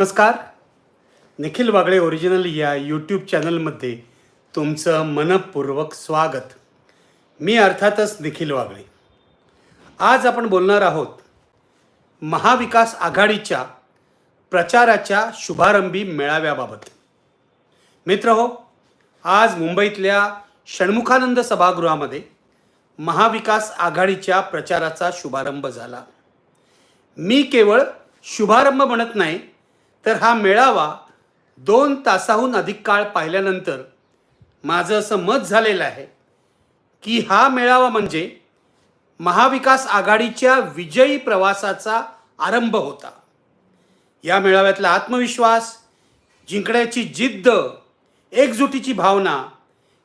नमस्कार. निखिल वागळे ओरिजिनल या यूट्यूब चॅनलमध्ये तुमचं मनपूर्वक स्वागत. मी अर्थातच निखिल वागळे. आज आपण बोलणार आहोत महाविकास आघाडीच्या प्रचाराच्या शुभारंभी मेळाव्याबाबत. मित्र हो आज मुंबईतल्या षण्मुखानंद सभागृहामध्ये महाविकास आघाडीच्या प्रचाराचा शुभारंभ झाला. मी केवळ शुभारंभ म्हणत नाही तर हा मेळावा दोन तासाहून अधिक काळ पाहिल्यानंतर माझं असं मत झालेलं आहे की हा मेळावा म्हणजे महाविकास आघाडीच्या विजयी प्रवासाचा आरंभ होता. या मेळाव्यातला आत्मविश्वास जिंकण्याची जिद्द एकजुटीची भावना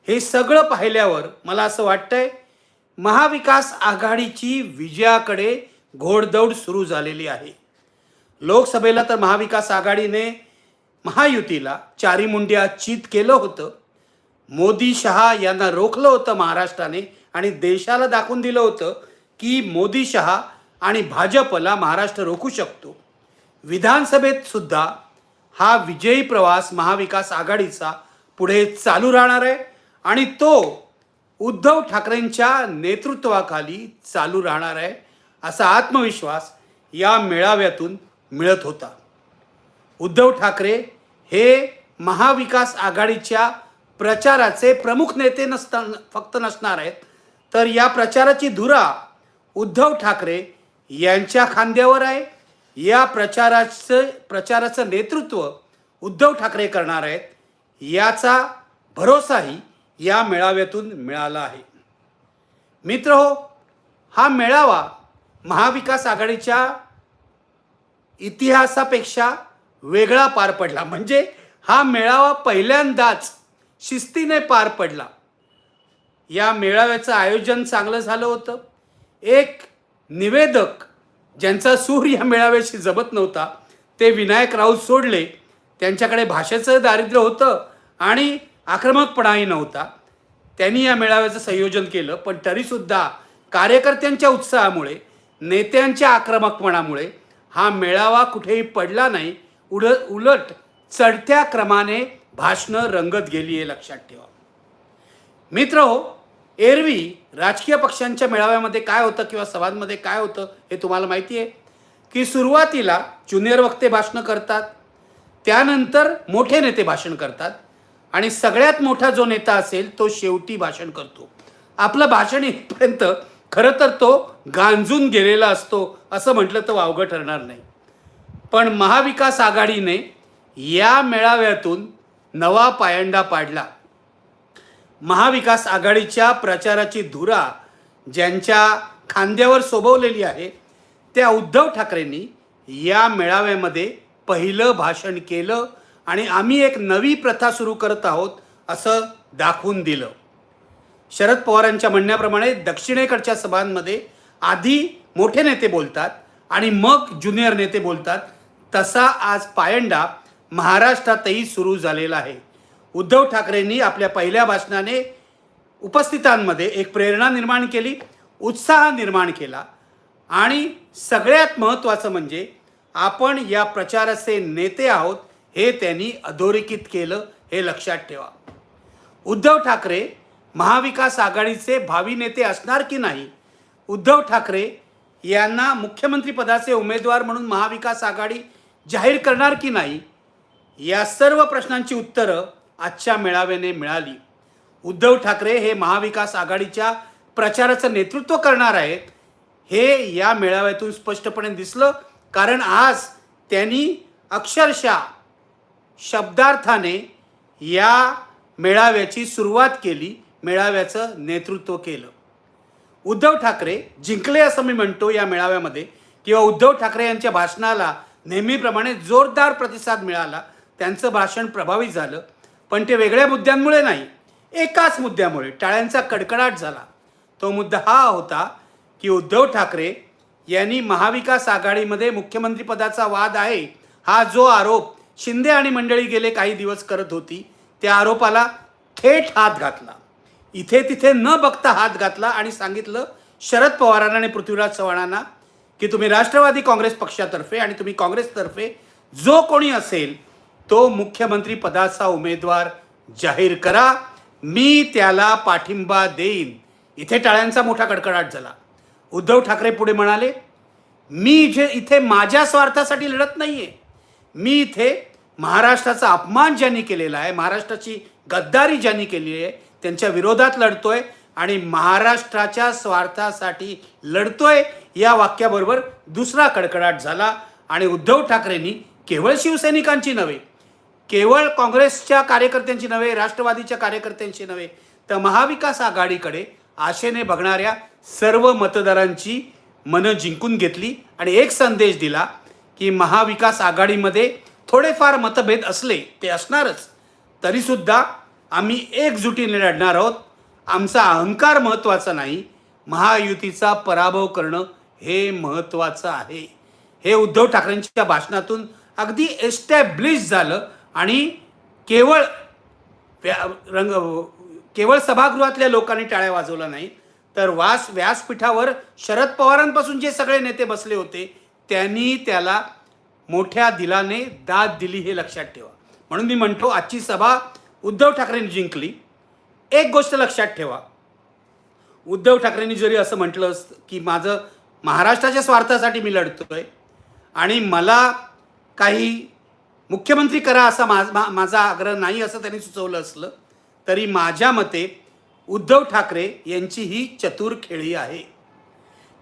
हे सगळं पाहिल्यावर मला असं वाटतंय महाविकास आघाडीची विजयाकडे घोडदौड सुरू झालेली आहे. लोकसभेला तर महाविकास आघाडीने महायुतीला चारी मुंड्या चित केलं होतं. मोदी शहा यांना रोखलं होतं महाराष्ट्राने आणि देशाला दाखवून दिलं होतं की मोदी शहा आणि भाजपला महाराष्ट्र रोखू शकतो. विधानसभेत सुद्धा हा विजयी प्रवास महाविकास आघाडीचा पुढे चालू राहणार आहे आणि तो उद्धव ठाकरेंच्या नेतृत्वाखाली चालू राहणार आहे असा आत्मविश्वास या मेळाव्यातून मिळत होता. उद्धव ठाकरे हे महाविकास आघाडीच्या प्रचाराचे प्रमुख नेते नसता फक्त नसणार आहेत. तर या प्रचाराची धुरा उद्धव ठाकरे यांच्या खांद्यावर आहे. या प्रचाराचं प्रचाराचं नेतृत्व उद्धव ठाकरे करणार आहेत. याचा भरोसाही या मेळाव्यातून मिळाला आहे. मित्र हो हा मेळावा महाविकास आघाडीच्या इतिहासापेक्षा वेगळा पार पडला. म्हणजे हा मेळावा पहिल्यांदाच शिस्तीने पार पडला. या मेळाव्याचं आयोजन चांगलं झालं होतं. एक निवेदक ज्यांचा सूर या मेळाव्याशी जमत नव्हता ते विनायक राऊत सोडले. त्यांच्याकडे भाषेचं दारिद्र्य होतं आणि आक्रमकपणाही नव्हता. त्यांनी या मेळाव्याचं संयोजन केलं पण तरीसुद्धा कार्यकर्त्यांच्या उत्साहामुळे नेत्यांच्या आक्रमकपणामुळे हा मेळावा कुठेही पडला नाही उड उलट चढत्या क्रमाने भाषणं रंगत गेली आहे लक्षात ठेवा. मित्र हो एरवी राजकीय पक्षांच्या मेळाव्यामध्ये काय होतं किंवा सभांमध्ये काय होतं हे तुम्हाला माहिती आहे की सुरुवातीला ज्युनियर वक्ते भाषणं करतात त्यानंतर मोठे नेते भाषण करतात आणि सगळ्यात मोठा जो नेता असेल तो शेवटी भाषण करतो. आपलं भाषण इथपर्यंत खरं तर तो गांजून गेलेला असतो असं म्हटलं तर वावगं ठरणार नाही. पण महाविकास आघाडीने या मेळाव्यातून नवा पायंडा पाडला. महाविकास आघाडीच्या प्रचाराची धुरा ज्यांच्या खांद्यावर सोबवलेली आहे त्या उद्धव ठाकरेंनी या मेळाव्यामध्ये पहिलं भाषण केलं आणि आम्ही एक नवी प्रथा सुरू करत आहोत असं दाखवून दिलं. शरद पवारांच्या म्हणण्याप्रमाणे दक्षिणेकडच्या सभांमध्ये आधी मोठे नेते बोलतात आणि मग ज्युनियर नेते बोलतात. तसा आज पायंडा महाराष्ट्रातही सुरू झालेला आहे. उद्धव ठाकरेंनी आपल्या पहिल्या भाषणाने उपस्थितांमध्ये एक प्रेरणा निर्माण केली उत्साह निर्माण केला आणि सगळ्यात महत्त्वाचं म्हणजे आपण या प्रचाराचे नेते आहोत हे त्यांनी अधोरेखित केलं हे लक्षात ठेवा. उद्धव ठाकरे महाविकास आघाडीचे भावी नेते असणार की नाही? उद्धव ठाकरे यांना मुख्यमंत्रीपदाचे उमेदवार म्हणून महाविकास आघाडी जाहीर करणार की नाही? या सर्व प्रश्नांची उत्तरं आजच्या मेळाव्याने मिळाली. उद्धव ठाकरे हे महाविकास आघाडीच्या प्रचाराचं नेतृत्व करणार आहेत हे या मेळाव्यातून स्पष्टपणे दिसलं. कारण आज त्यांनी अक्षरशः शब्दार्थाने या मेळाव्याची सुरुवात केली. मेळाव्याचं नेतृत्व केलं. उद्धव ठाकरे जिंकले असं मी म्हणतो या मेळाव्यामध्ये किंवा उद्धव ठाकरे यांच्या भाषणाला नेहमीप्रमाणे जोरदार प्रतिसाद मिळाला त्यांचं भाषण प्रभावित झालं. पण ते वेगळ्या मुद्द्यांमुळे नाही एकाच मुद्द्यामुळे. टाळ्यांचा कडकडाट झाला. तो मुद्दा हा होता की उद्धव ठाकरे यांनी महाविकास आघाडीमध्ये मुख्यमंत्रीपदाचा वाद आहे हा जो आरोप शिंदे आणि मंडळी गेले काही दिवस करत होती त्या आरोपाला थेट हात घातला. इथे तिथे न बघता हात घातला आणि सांगितलं शरद पवारांना आणि पृथ्वीराज चव्हाणांना की तुम्ही राष्ट्रवादी काँग्रेस पक्षातर्फे आणि तुम्ही काँग्रेसतर्फे जो कोणी असेल तो मुख्यमंत्री पदाचा उमेदवार जाहीर करा. मी त्याला पाठिंबा देईन. इथे टाळ्यांचा मोठा कडकडाट झाला. उद्धव ठाकरे पुढे म्हणाले मी जे इथे माझ्या स्वार्थासाठी लढत नाही आहे मी इथे महाराष्ट्राचा अपमान ज्यांनी केलेला आहे महाराष्ट्राची गद्दारी ज्यांनी केली आहे त्यांच्या विरोधात लढतोय आणि महाराष्ट्राच्या स्वार्थासाठी लढतोय या वाक्याबरोबर दुसरा कडकडाट झाला. आणि उद्धव ठाकरेंनी केवळ शिवसैनिकांची नव्हे केवळ काँग्रेसच्या कार्यकर्त्यांची नव्हे राष्ट्रवादीच्या कार्यकर्त्यांची नव्हे तर महाविकास आघाडीकडे आशेने बघणाऱ्या सर्व मतदारांची मनं जिंकून घेतली आणि एक संदेश दिला की महाविकास आघाडीमध्ये थोडेफार मतभेद असले ते असणारच. तरीसुद्धा आम्ही एकजुटीने लढणार आहोत. आमचा अहंकार महत्त्वाचा नाही. महायुतीचा पराभव करणं हे महत्त्वाचं आहे. हे उद्धव ठाकरेंच्या भाषणातून अगदी एस्टॅब्लिश झालं आणि केवळ व्या रंग केवळ सभागृहातल्या लोकांनी टाळ्या वाजवल्या नाही तर वास व्यासपीठावर शरद पवारांपासून जे सगळे नेते बसले होते त्यांनी त्याला मोठ्या दिलाने दाद दिली हे लक्षात ठेवा. म्हणून मी म्हणतो आजची सभा उद्धव ठाकरेंनी जिंकली. एक गोष्ट लक्षात ठेवा. उद्धव ठाकरेंनी जरी असं म्हटलं असतं की माझं महाराष्ट्राच्या स्वार्थासाठी मी लढतोय आणि मला काही मुख्यमंत्री करा असा माझ मा- माझा आग्रह नाही असं त्यांनी सुचवलं असलं तरी माझ्या मते उद्धव ठाकरे यांची ही चतुर खेळी आहे.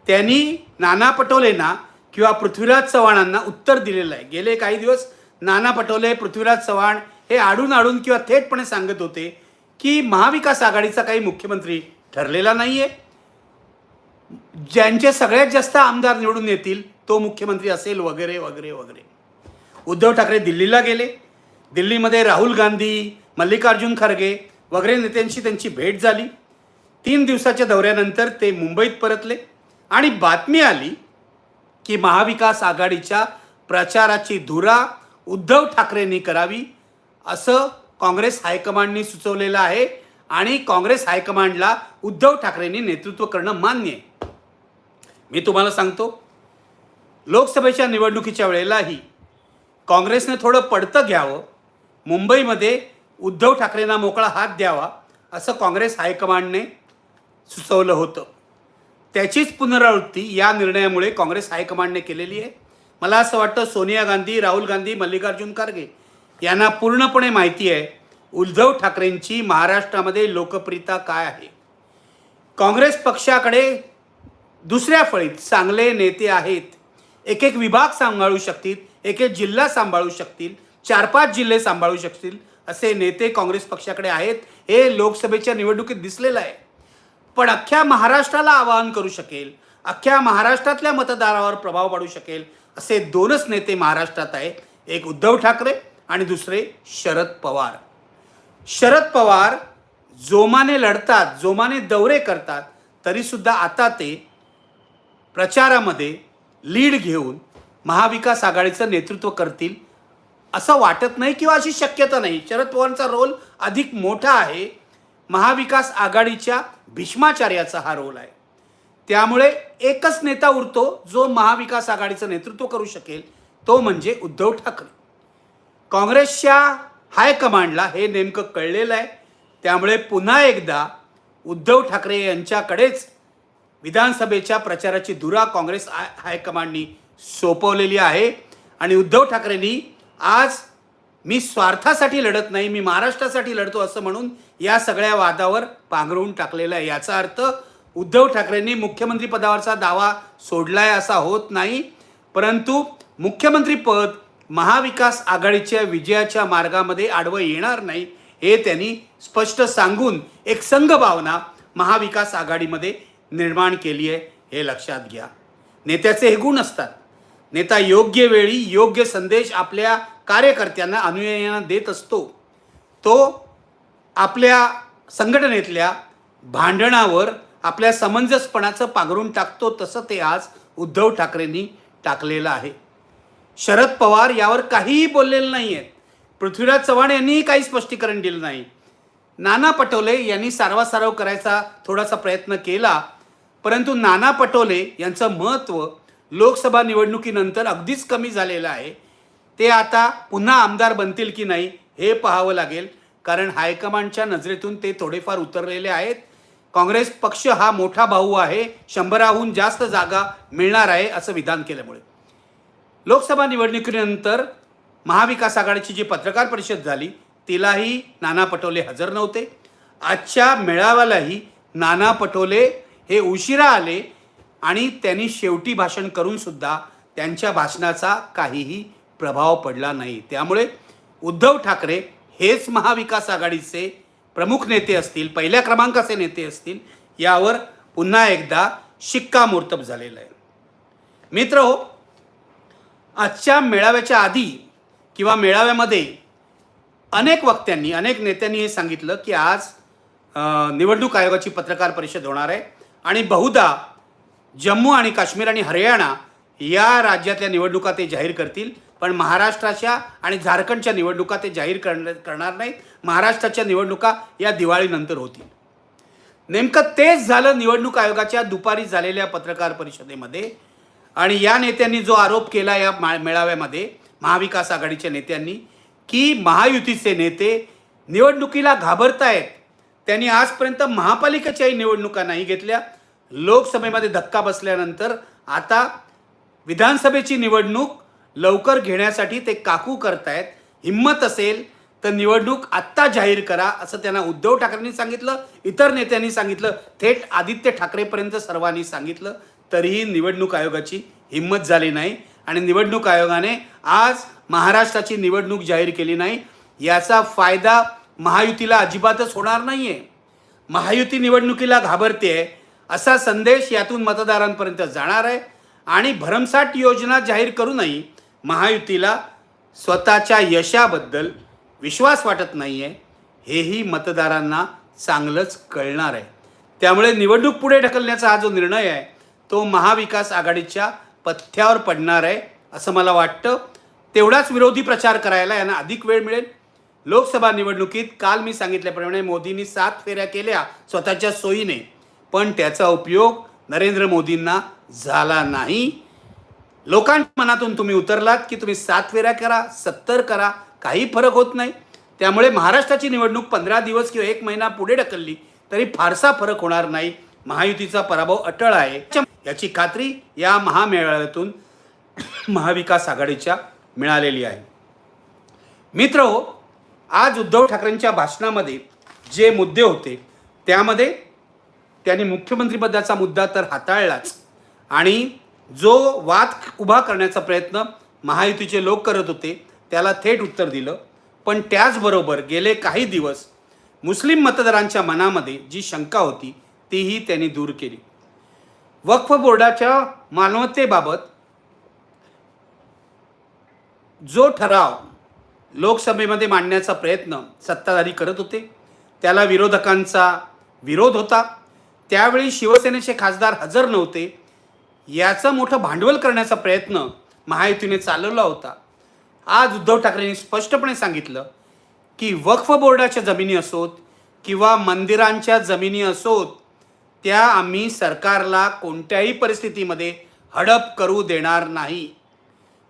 त्यांनी नाना पटोलेंना किंवा पृथ्वीराज चव्हाणांना उत्तर दिलेलं आहे. गेले काही दिवस नाना पटोले पृथ्वीराज चव्हाण हे आडून आडून किंवा थेटपणे सांगत होते की महाविकास आघाडीचा काही मुख्यमंत्री ठरलेला नाही आहे ज्यांचे सगळ्यात जास्त आमदार निवडून येतील तो मुख्यमंत्री असेल वगैरे वगैरे वगैरे. उद्धव ठाकरे दिल्लीला गेले. दिल्लीमध्ये राहुल गांधी मल्लिकार्जुन खरगे वगैरे नेत्यांशी त्यांची भेट झाली. तीन दिवसाच्या दौऱ्यानंतर ते मुंबईत परतले. आणि बातमी आली की महाविकास आघाडीच्या प्रचाराची धुरा उद्धव ठाकरेंनी करावी असं काँग्रेस हायकमांडने सुचवलेलं आहे आणि काँग्रेस हायकमांडला उद्धव ठाकरेंनी नेतृत्व करणं मान्य आहे. मी तुम्हाला सांगतो लोकसभेच्या निवडणुकीच्या वेळेलाही काँग्रेसने थोडं पडतं घ्यावं मुंबईमध्ये उद्धव ठाकरेंना मोकळा हात द्यावा असं काँग्रेस हायकमांडने सुचवलं होतं. त्याचीच पुनरावृत्ती या निर्णयामुळे काँग्रेस हायकमांडने केलेली आहे. मला असं वाटतं सोनिया गांधी राहुल गांधी मल्लिकार्जुन खरगे यांना पूर्णपणे माहिती आहे उद्धव ठाकरेंची महाराष्ट्रामध्ये लोकप्रियता काय आहे? काँग्रेस पक्षाकडे दुसऱ्या फळीत चांगले नेते आहेत. एक एक विभाग सांभाळू शकतील एक एक जिल्हा सांभाळू शकतील चार पाच जिल्हे सांभाळू शकतील असे नेते काँग्रेस पक्षाकडे आहेत हे लोकसभेच्या निवडणुकीत दिसलेलं आहे. पण अख्ख्या महाराष्ट्राला आवाहन करू शकेल अख्ख्या महाराष्ट्रातल्या मतदारावर प्रभाव पाडू शकेल असे दोनच नेते महाराष्ट्रात आहेत. एक उद्धव ठाकरे आणि दुसरे शरद पवार. शरद पवार जोमाने लढतात जोमाने दौरे करतात तरीसुद्धा आता ते प्रचारामध्ये लीड घेऊन महाविकास आघाडीचं नेतृत्व करतील असं वाटत नाही किंवा अशी शक्यता नाही. शरद पवारांचा रोल अधिक मोठा आहे. महाविकास आघाडीच्या भीष्माचार्याचा हा रोल आहे. त्यामुळे एकच नेता उरतो जो महाविकास आघाडीचं नेतृत्व करू शकेल तो म्हणजे उद्धव ठाकरे. काँग्रेसच्या हायकमांडला हे नेमकं कळलेलं आहे. त्यामुळे पुन्हा एकदा उद्धव ठाकरे यांच्याकडेच विधानसभेच्या प्रचाराची धुरा काँग्रेस हाय हायकमांडनी सोपवलेली आहे. आणि उद्धव ठाकरेंनी आज मी स्वार्थासाठी लढत नाही मी महाराष्ट्रासाठी लढतो असं म्हणून या सगळ्या वादावर पांघरून टाकलेलं आहे. याचा अर्थ उद्धव ठाकरेंनी मुख्यमंत्रीपदावरचा दावा दावा सोडलाय असा होत नाही. परंतु मुख्यमंत्रीपद महाविकास आघाडीच्या विजयाच्या मार्गामध्ये आडवं येणार नाही हे त्यांनी स्पष्ट सांगून एक संघभावना महाविकास आघाडीमध्ये निर्माण केली आहे हे लक्षात घ्या. नेत्याचे हे गुण असतात. नेता योग्य वेळी योग्य संदेश आपल्या कार्यकर्त्यांना अनुयायांना देत असतो. तो आपल्या संघटनेतल्या भांडणावर आपल्या समंजसपणाचं पांघरून टाकतो तसं ते आज उद्धव ठाकरेंनी टाकलेलं आहे. शरद पवार यावर काहीही बोललेलं नाही आहेत पृथ्वीराज चव्हाण यांनीही काही स्पष्टीकरण दिलं नाही. नाना पटोले यांनी सारवासारव करायचा थोडासा प्रयत्न केला परंतु नाना पटोले यांचं महत्त्व लोकसभा निवडणुकीनंतर अगदीच कमी झालेलं आहे. ते आता पुन्हा आमदार बनतील की नाही हे पाहावं लागेल कारण हायकमांडच्या नजरेतून ते थोडेफार उतरलेले आहेत. काँग्रेस पक्ष हा मोठा भाऊ आहे शंभराहून जास्त जागा मिळणार आहे असं विधान केल्यामुळे. लोकसभा निवडणुकीनंतर महाविकास आघाडीची जी पत्रकार परिषद झाली तिलाही नाना पटोले हजर नव्हते. आजच्या मेळाव्यालाही नाना पटोले हे उशिरा आले आणि त्यांनी शेवटी भाषण करूनसुद्धा त्यांच्या भाषणाचा काहीही प्रभाव पडला नाही. त्यामुळे उद्धव ठाकरे हेच महाविकास आघाडीचे प्रमुख नेते असतील पहिल्या क्रमांकाचे नेते असतील यावर पुन्हा एकदा शिक्कामोर्तब झालेलं आहे. मित्र हो आजच्या मेळाव्याच्या आधी किंवा मेळाव्यामध्ये अनेक वक्त्यांनी अनेक नेत्यांनी हे सांगितलं की आज निवडणूक आयोगाची पत्रकार परिषद होणार आहे. आणि बहुधा जम्मू आणि काश्मीर आणि हरियाणा या राज्यातल्या निवडणुका ते जाहीर करतील. पण महाराष्ट्राच्या आणि झारखंडच्या निवडणुका ते जाहीर करणार करणार नाहीत. महाराष्ट्राच्या निवडणुका या दिवाळीनंतर होतील. नेमकं तेच झालं निवडणूक आयोगाच्या दुपारी झालेल्या पत्रकार परिषदेमध्ये. आणि या नेत्यांनी जो आरोप केला या मा- मेळाव्यामध्ये महाविकास आघाडीच्या नेत्यांनी की महायुतीचे नेते निवडणुकीला घाबरतायत. त्यांनी आजपर्यंत महापालिकेच्याही निवडणुका नाही घेतल्या. लोकसभेमध्ये धक्का बसल्यानंतर आता विधानसभेची निवडणूक लवकर घेण्यासाठी ते काकू करतायत. हिंमत असेल तर निवडणूक आत्ता जाहीर करा असं त्यांना उद्धव ठाकरेंनी सांगितलं. इतर नेत्यांनी सांगितलं. थेट आदित्य ठाकरेपर्यंत सर्वांनी सांगितलं. तरीही निवडणूक आयोगाची हिंमत झाली नाही आणि निवडणूक आयोगाने आज महाराष्ट्राची निवडणूक जाहीर केली नाही. याचा फायदा महायुतीला अजिबातच होणार नाही आहे महायुती निवडणुकीला घाबरते असा संदेश यातून मतदारांपर्यंत जाणार आहे. आणि भरमसाठ योजना जाहीर करूनही महायुतीला स्वतःच्या यशाबद्दल विश्वास वाटत नाही आहे हेही मतदारांना चांगलंच कळणार आहे. त्यामुळे निवडणूक पुढे ढकलण्याचा हा जो निर्णय आहे तो महाविकास आघाडीच्या पथ्यावर पडणार आहे असं मला वाटतं. तेवढाच विरोधी प्रचार करायला यांना अधिक वेळ मिळेल. लोकसभा निवडणुकीत काल मी सांगितल्याप्रमाणे मोदींनी सात फेऱ्या केल्या स्वतःच्या सोयीने. पण त्याचा उपयोग नरेंद्र मोदींना झाला नाही. लोकांच्या मनातून तुम्ही उतरलात की तुम्ही सात फेऱ्या करा सत्तर करा काही फरक होत नाही. त्यामुळे महाराष्ट्राची निवडणूक पंधरा दिवस किंवा एक महिना पुढे ढकलली तरी फारसा फरक होणार नाही. महायुतीचा पराभव अटळ आहे. याची खात्री या महामेळाव्यातून महाविकास आघाडीच्या मिळालेली आहे. मित्र हो आज उद्धव ठाकरेंच्या भाषणामध्ये जे मुद्दे होते त्यामध्ये त्यांनी मुख्यमंत्रीपदाचा मुद्दा तर हाताळलाच आणि जो वाद उभा करण्याचा प्रयत्न महायुतीचे लोक करत होते त्याला थेट उत्तर दिलं. पण त्याचबरोबर गेले काही दिवस मुस्लिम मतदारांच्या मनामध्ये जी शंका होती तीही त्यांनी दूर केली. वक्फ बोर्डाच्या मालमत्तेबाबत जो ठराव लोकसभेमध्ये मांडण्याचा प्रयत्न सत्ताधारी करत होते त्याला विरोधकांचा विरोध होता. त्यावेळी शिवसेनेचे खासदार हजर नव्हते. याचं मोठं भांडवल करण्याचा प्रयत्न महायुतीने चालवला होता. आज उद्धव ठाकरेंनी स्पष्टपणे सांगितलं की वक्फ बोर्डाच्या जमिनी असोत किंवा मंदिरांच्या जमिनी असोत त्या आम्ही सरकारला कोणत्याही परिस्थितीमध्ये हडप करू देणार नाही.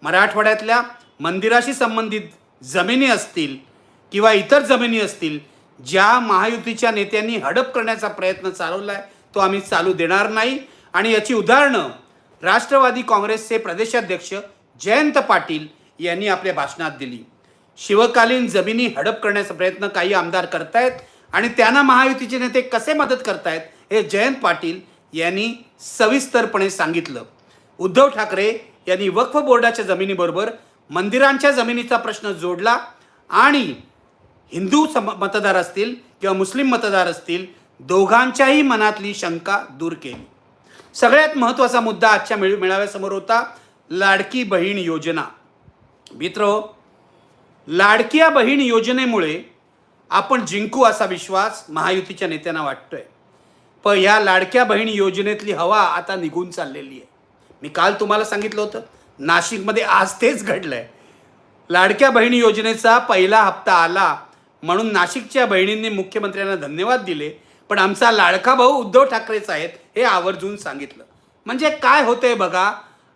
मराठवाड्यातल्या मंदिराशी संबंधित जमिनी असतील किंवा इतर जमिनी असतील ज्या महायुतीच्या नेत्यांनी हडप करण्याचा प्रयत्न चालवला आहे तो आम्ही चालू देणार नाही. आणि याची उदाहरणं राष्ट्रवादी काँग्रेसचे प्रदेशाध्यक्ष जयंत पाटील यांनी आपल्या भाषणात दिली. शिवकालीन जमिनी हडप करण्याचा प्रयत्न काही आमदार करतायत आणि त्यांना महायुतीचे नेते कसे मदत करतायत हे जयंत पाटील यांनी सविस्तरपणे सांगितलं. उद्धव ठाकरे यांनी वक्फ बोर्डाच्या जमिनीबरोबर मंदिरांच्या जमिनीचा प्रश्न जोडला आणि हिंदू सम मतदार असतील किंवा मुस्लिम मतदार असतील दोघांच्याही मनातली शंका दूर केली. सगळ्यात महत्त्वाचा मुद्दा आजच्या मेळ मेळाव्यासमोर होता लाडकी बहीण योजना. मित्र लाडक्या बहीण योजनेमुळे आपण जिंकू असा विश्वास महायुतीच्या नेत्यांना वाटतोय. प या लाडक्या बहीण योजनेतली हवा आता निघून चाललेली आहे. मी काल तुम्हाला सांगितलं होतं नाशिकमध्ये आज तेच घडलं आहे लाडक्या बहीण योजनेचा पहिला हप्ता आला म्हणून नाशिकच्या बहिणींनी मुख्यमंत्र्यांना धन्यवाद दिले पण आमचा लाडका भाऊ उद्धव ठाकरेच आहेत हे आवर्जून सांगितलं. म्हणजे काय होतंय बघा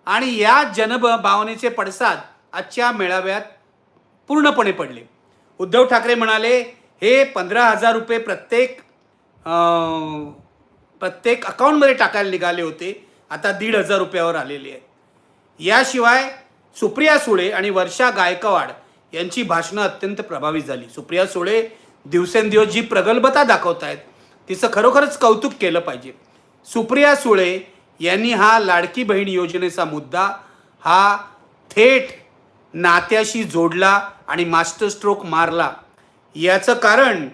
आणि या जनभावनेचे पडसाद आजच्या मेळाव्यात पूर्णपणे पडले. उद्धव ठाकरे म्हणाले हे पंधरा हजार रुपये प्रत्येक प्रत्येक अकाउंटमध्ये टाकायला निघाले होते. आता दीड हजार रुपयावर आलेले आहेत याशिवाय सुप्रिया सुळे आणि वर्षा गायकवाड यांची भाषणं अत्यंत प्रभावी झाली. सुप्रिया सुळे दिवसेंदिवस जी प्रगल्भता दाखवत आहेत तिचं खरोखरच कौतुक केलं पाहिजे. सुप्रिया सुळे यांनी हा लाडकी बहीण योजनेचा मुद्दा हा थेट नात्याशी जोडला आणि मास्टर स्ट्रोक मारला. याचं कारण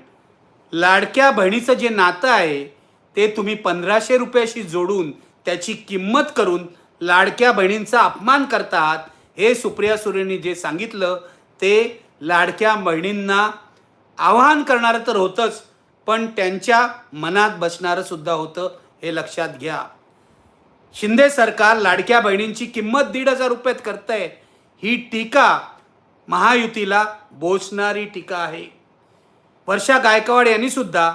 लाडक्या बहिणीचं जे नातं आहे ते तुम्ही पंधराशे रुपयाशी जोडून त्याची किंमत करून लाडक्या बहिणींचा अपमान करता आहात हे सुप्रिया सुरेंनी जे सांगितलं ते लाडक्या बहिणींना आवाहन करणारं तर होतंच पण त्यांच्या मनात बसणारं सुद्धा होतं हे लक्षात घ्या. शिंदे सरकार लाडक्या बहिणींची किंमत दीड हजार रुपयात करतंय. ही टीका महायुतीला बोचणारी टीका आहे. वर्षा गायकवाड यांनी सुद्धा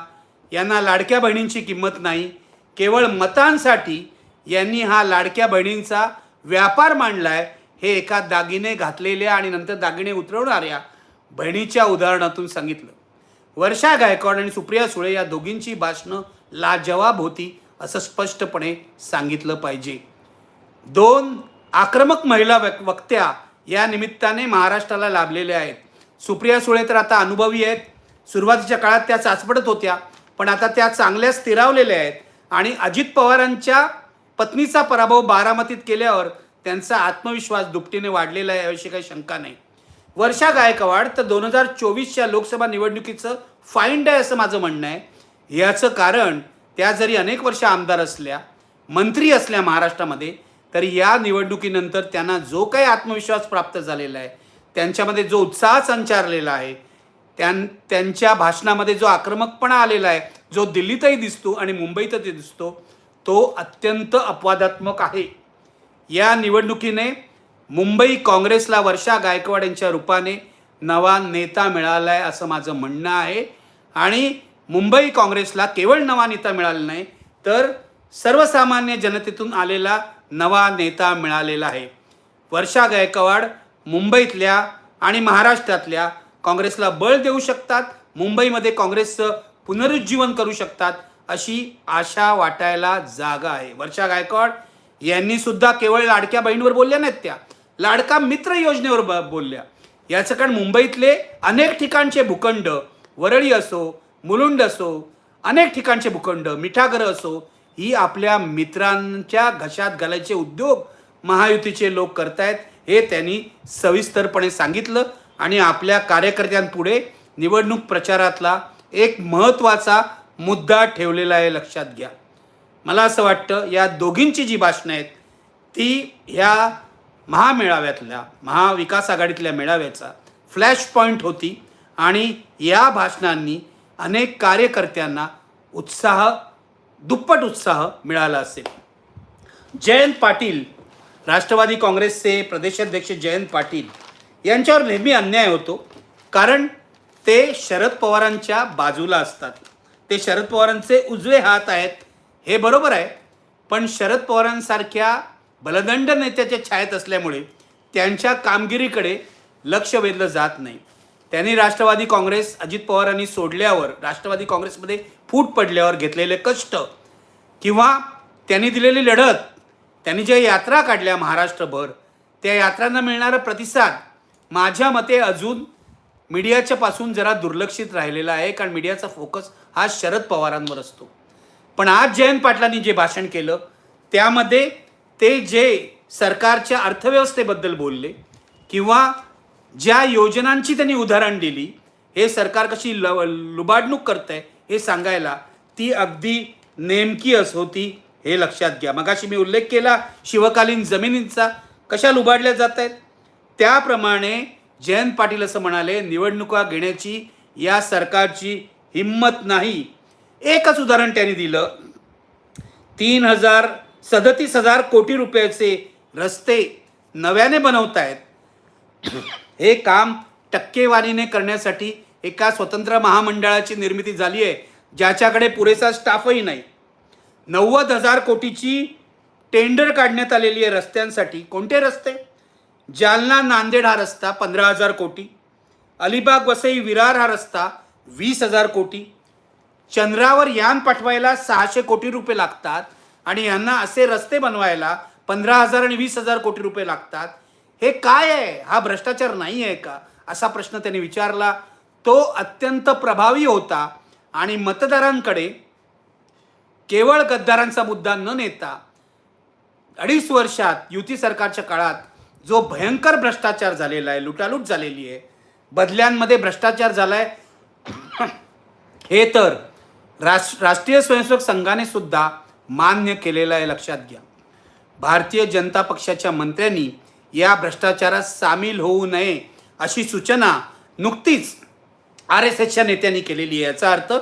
यांना लाडक्या बहिणींची किंमत नाही. केवळ मतांसाठी यांनी हा लाडक्या बहिणींचा व्यापार मांडलाय. हे एका दागिने घातलेल्या आणि नंतर दागिने उतरवणाऱ्या बहिणीच्या उदाहरणातून सांगितलं. वर्षा गायकवाड आणि सुप्रिया सुळे या दोघींची भाषणं लाजवाब होती असं स्पष्टपणे सांगितलं पाहिजे. दोन आक्रमक महिला वक् वक्त्या या निमित्ताने महाराष्ट्राला लाभलेल्या आहेत. सुप्रिया सुळे तर आता अनुभवी आहेत. सुरुवातीच्या काळात त्या चाचपडत होत्या. पण आता त्या चांगल्या स्थिरावलेल्या आहेत. आणि अजित पवारांच्या पत्नीचा पराभव बारामतीत केल्यावर त्यांचा आत्मविश्वास दुपटीने वाढलेला आहे याविषयी काही शंका नाही. वर्षा गायकवाड तर दोन हजार चोवीसच्या लोकसभा निवडणुकीचं फाईंड आहे असं माझं म्हणणं आहे. याचं कारण त्या जरी अनेक वर्ष आमदार असल्या मंत्री असल्या महाराष्ट्रामध्ये तर या निवडणुकीनंतर त्यांना जो काही आत्मविश्वास प्राप्त झालेला आहे त्यांच्यामध्ये जो उत्साह संचारलेला आहे त्यां त्यांच्या भाषणामध्ये जो आक्रमकपणा आलेला आहे जो दिल्लीतही दिसतो आणि मुंबईतही दिसतो तो अत्यंत अपवादात्मक आहे. या निवडणुकीने मुंबई काँग्रेसला वर्षा गायकवाड यांच्या रूपाने नवा नेता मिळाला आहे असं माझं म्हणणं आहे. आणि मुंबई काँग्रेसला केवळ नवा नेता मिळाला नाही तर सर्वसामान्य जनतेतून आलेला नवा नेता मिळालेला आहे. वर्षा गायकवाड मुंबईतल्या आणि महाराष्ट्रातल्या काँग्रेसला बळ देऊ शकतात मुंबईमध्ये काँग्रेसचं पुनरुज्जीवन करू शकतात अशी आशा वाटायला जागा आहे. वर्षा गायकवाड यांनी सुद्धा केवळ लाडक्या बहिणीवर बोलल्या नाहीत त्या लाडका मित्र योजनेवर ब- बोलल्या. याचं कारण मुंबईतले अनेक ठिकाणचे भूखंड वरळी असो मुलुंड असो अनेक ठिकाणचे भूखंड मिठागरं असो ही आपल्या मित्रांच्या घशात घालायचे उद्योग महायुतीचे लोक करतायत हे त्यांनी सविस्तरपणे सांगितलं. आणि आपल्या कार्यकर्त्यांपुढे निवडणूक प्रचारातला एक महत्त्वाचा मुद्दा ठेवलेला आहे लक्षात घ्या. मला असं वाटतं या दोघींची जी भाषणं आहेत ती ह्या महामेळाव्यातल्या महाविकास आघाडीतल्या मेळाव्याचा फ्लॅश पॉईंट होती आणि या भाषणांनी अनेक कार्यकर्त्यांना उत्साह दुप्पट उत्साह मिळाला असेल. जयंत पाटील राष्ट्रवादी काँग्रेसचे प्रदेशाध्यक्ष जयंत पाटील यांच्यावर नेहमी अन्याय होतो. कारण ते शरद पवारांच्या बाजूला असतात. ते शरद पवारांचे उजवे हात आहेत. हे बरोबर आहे. पण शरद पवारांसारख्या बलदंड नेत्याच्या छायेत असल्यामुळे त्यांच्या कामगिरीकडे लक्ष वेधलं जात नाही. त्यांनी राष्ट्रवादी काँग्रेस अजित पवारांनी सोडल्यावर राष्ट्रवादी काँग्रेसमध्ये फूट पडल्यावर घेतलेले कष्ट किंवा त्यांनी दिलेली लढत त्यांनी ज्या यात्रा काढल्या महाराष्ट्रभर त्या यात्रांना मिळणारा प्रतिसाद माझ्या मते अजून मीडियाच्या पासून जरा दुर्लक्षित राहिलेला आहे कारण मीडियाचा फोकस हा शरद पवारांवर असतो. पण आज जयंत पाटलांनी जे भाषण केलं त्यामध्ये ते जे सरकारच्या अर्थव्यवस्थेबद्दल बोलले किंवा ज्या योजनांची त्यांनी उदाहरण दिली हे सरकार कशी ल लुबाडणूक करत आहे हे सांगायला ती अगदी नेमकी अस होती हे लक्षात घ्या. मगाशी मी उल्लेख केला शिवकालीन जमिनींचा कशा लुबाडल्या जात आहेत त्याप्रमाणे जयंत पाटील असं म्हणाले निवडणुका घेण्याची या सरकारची हिंमत नाही. एकच उदाहरण त्यांनी दिलं. तीन हजार सदतीस हजार कोटी रुपयाचे रस्ते नव्याने बनवतायत. हे काम टक्केवारीने करण्यासाठी एका स्वतंत्र महामंडळाची निर्मिती झाली आहे ज्याच्याकडे पुरेसा स्टाफही नाही. नव्वद हजार कोटीची टेंडर काढण्यात आलेली आहे रस्त्यांसाठी. कोणते रस्ते? जालना नांदेड हा रस्ता पंधरा हजार कोटी अलिबाग वसई विरार हा रस्ता वीस हजार कोटी चंद्रावर यान पाठवायला सहाशे कोटी रुपये लागतात आणि यांना असे रस्ते बनवायला पंधरा हजार आणि वीस हजार कोटी रुपये लागतात. हे काय आहे? हा भ्रष्टाचार नाही आहे का? असा प्रश्न त्यांनी विचारला. तो अत्यंत प्रभावी होता आणि मतदारांकडे केवळ गद्दारांचा मुद्दा न नेता अडीच वर्षात युती सरकारच्या काळात जो भयंकर भ्रष्टाचार झालेला आहे लुटालूट झालेली आहे बदल्यांमध्ये भ्रष्टाचार झाला आहे हे तर राष राष्ट्रीय स्वयंसेवक संघाने सुद्धा मान्य केलेलं आहे लक्षात घ्या. भारतीय जनता पक्षाच्या मंत्र्यांनी या भ्रष्टाचारात सामील होऊ नये अशी सूचना नुकतीच आर एस एसच्या नेत्यांनी केलेली आहे. याचा अर्थ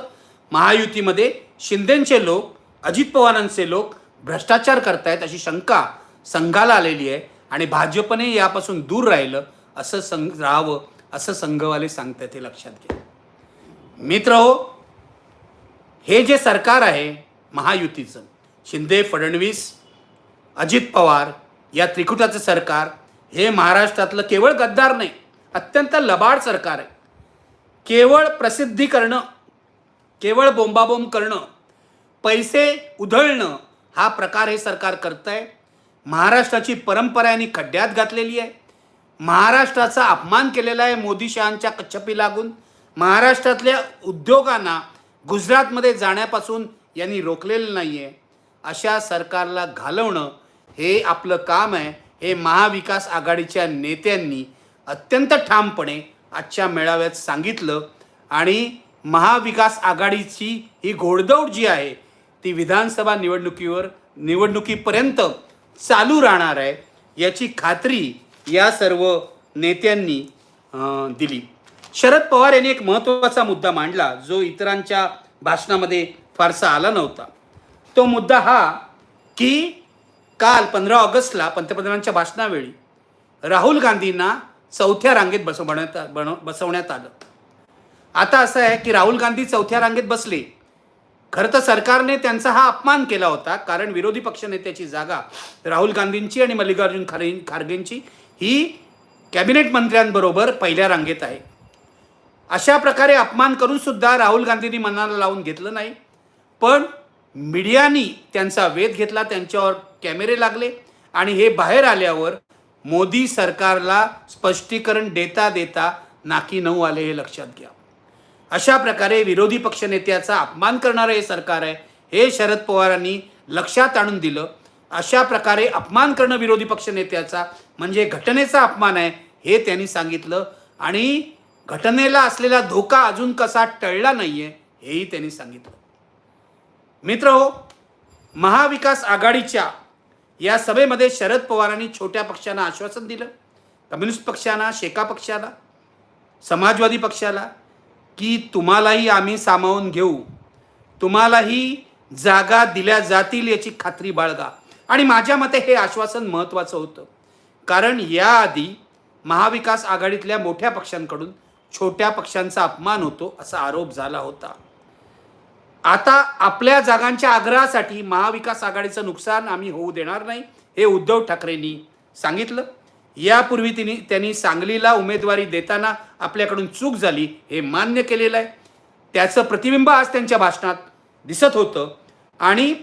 महायुतीमध्ये शिंदेचे लोक अजित पवारांचे लोक भ्रष्टाचार करतायत अशी शंका संघाला आलेली आहे. आणि भाजपने यापासून दूर राहिलं असं संघ राहावं असं संघवाले सांगतात हे लक्षात घ्या. मित्र हो हे जे सरकार आहे महायुतीचं शिंदे फडणवीस अजित पवार या त्रिकुटाचं सरकार हे महाराष्ट्रातलं केवळ गद्दार नाही अत्यंत लबाड सरकार आहे. केवळ प्रसिद्धी करणं केवळ बोंबाबोंब करणं पैसे उधळणं हा प्रकार हे सरकार करत आहे महाराष्ट्राची परंपरा यांनी खड्ड्यात घातलेली आहे. महाराष्ट्राचा अपमान केलेला आहे मोदी शहांच्या कच्छपी लागून. महाराष्ट्रातल्या उद्योगांना गुजरातमध्ये जाण्यापासून यांनी रोखलेलं नाही आहे अशा सरकारला घालवणं हे आपलं काम आहे. हे महाविकास आघाडीच्या नेत्यांनी अत्यंत ठामपणे आजच्या मेळाव्यात सांगितलं आणि महाविकास आघाडीची ही घोडदौड जी आहे ती विधानसभा निवडणुकीवर निवडणुकीपर्यंत चालू राहणार आहे याची खात्री या सर्व नेत्यांनी दिली. शरद पवार यांनी एक महत्त्वाचा मुद्दा मांडला जो इतरांच्या भाषणामध्ये फारसा आला नव्हता. तो मुद्दा हा की काल पंधरा ऑगस्टला पंतप्रधानांच्या भाषणावेळी राहुल गांधींना चौथ्या रांगेत बसवण्यात बन बसवण्यात आलं. आता असं आहे की राहुल गांधी चौथ्या रांगेत बसले खरं तर सरकारने त्यांचा हा अपमान केला होता कारण विरोधी पक्षनेत्याची जागा राहुल गांधींची आणि मल्लिकार्जुन खरे खारगेंची ही कॅबिनेट मंत्र्यांबरोबर पहिल्या रांगेत आहे. अशा प्रकारे अपमान करून सुद्धा राहुल गांधींनी मनाला लावून घेतलं नाही. पण मीडियानी त्यांचा वेध घेतला त्यांच्यावर कॅमेरे लागले आणि हे बाहेर आल्यावर मोदी सरकारला स्पष्टीकरण देता देता नाकी नऊ आले हे लक्षात घ्या. अशा प्रकारे विरोधी पक्षनेत्याचा अपमान करणारं हे सरकार आहे. हे शरद पवारांनी लक्षात आणून दिलं. अशा प्रकारे अपमान करणं विरोधी पक्षनेत्याचा म्हणजे घटनेचा अपमान आहे हे त्यांनी सांगितलं. आणि घटनेला असलेला धोका अजून कसा टळला नाही आहे हेही त्यांनी सांगितलं. मित्र हो महाविकास आघाडीच्या या सभेमध्ये शरद पवारांनी छोट्या पक्षांना आश्वासन दिलं. कम्युनिस्ट पक्षांना शेका पक्षाला समाजवादी पक्षाला की तुम्हालाही आम्ही सामावून घेऊ. तुम्हालाही जागा दिल्या जातील याची खात्री बाळगा. आणि माझ्या मते हे आश्वासन महत्त्वाचं होतं. कारण याआधी महाविकास आघाडीतल्या मोठ्या पक्षांकडून छोट्या पक्षांचा अपमान होतो असा आरोप झाला होता. आता आपल्या जागांच्या आग्रहासाठी महाविकास आघाडीचं नुकसान आम्ही होऊ देणार नाही हे उद्धव ठाकरेंनी सांगितलं. यापूर्वी तिने त्यांनी सांगलीला उमेदवारी देताना आपल्याकडून चूक झाली हे मान्य केलेलं आहे. त्याचं प्रतिबिंब आज त्यांच्या भाषणात दिसत होतं. आणि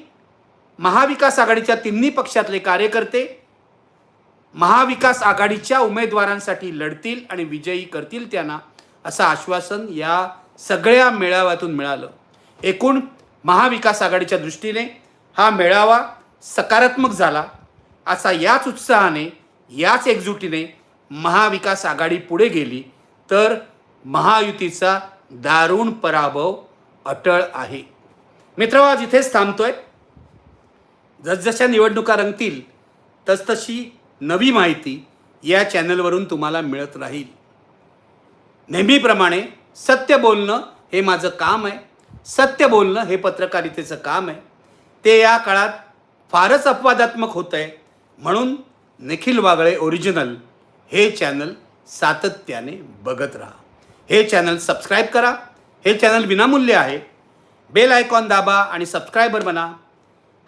महाविकास आघाडीच्या तिन्ही पक्षातले कार्यकर्ते महाविकास आघाडीच्या उमेदवारांसाठी लढतील आणि विजयी करतील त्यांना असं आश्वासन या सगळ्या मेळाव्यातून मिळालं. एकूण महाविकास आघाडीच्या दृष्टीने हा मेळावा सकारात्मक झाला. असा याच उत्साहाने याच एकजुटीने महाविकास आघाडी पुढे गेली तर महायुतीचा दारुण पराभव अटळ आहे. मित्र आज इथेच थांबतोय. जसजशा निवडणुका रंगतील तसतशी नवी माहिती या चॅनलवरून तुम्हाला मिळत राहील. नेहमीप्रमाणे सत्य बोलणं हे माझं काम आहे. सत्य बोलणं हे पत्रकारितेचं काम आहे. ते या काळात फारच अपवादात्मक होतं आहे म्हणून निखिल वागळे ओरिजिनल हे चॅनल सातत्याने बघत राहा. हे चॅनल सबस्क्राईब करा. हे चॅनल विनामूल्य आहे. बेल आयकॉन दाबा आणि सबस्क्रायबर बना.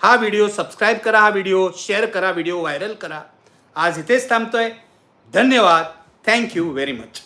हा व्हिडिओ सबस्क्राईब करा हा व्हिडिओ शेअर करा व्हिडिओ व्हायरल करा. आज इथेच थांबतोय. धन्यवाद. Thank you very much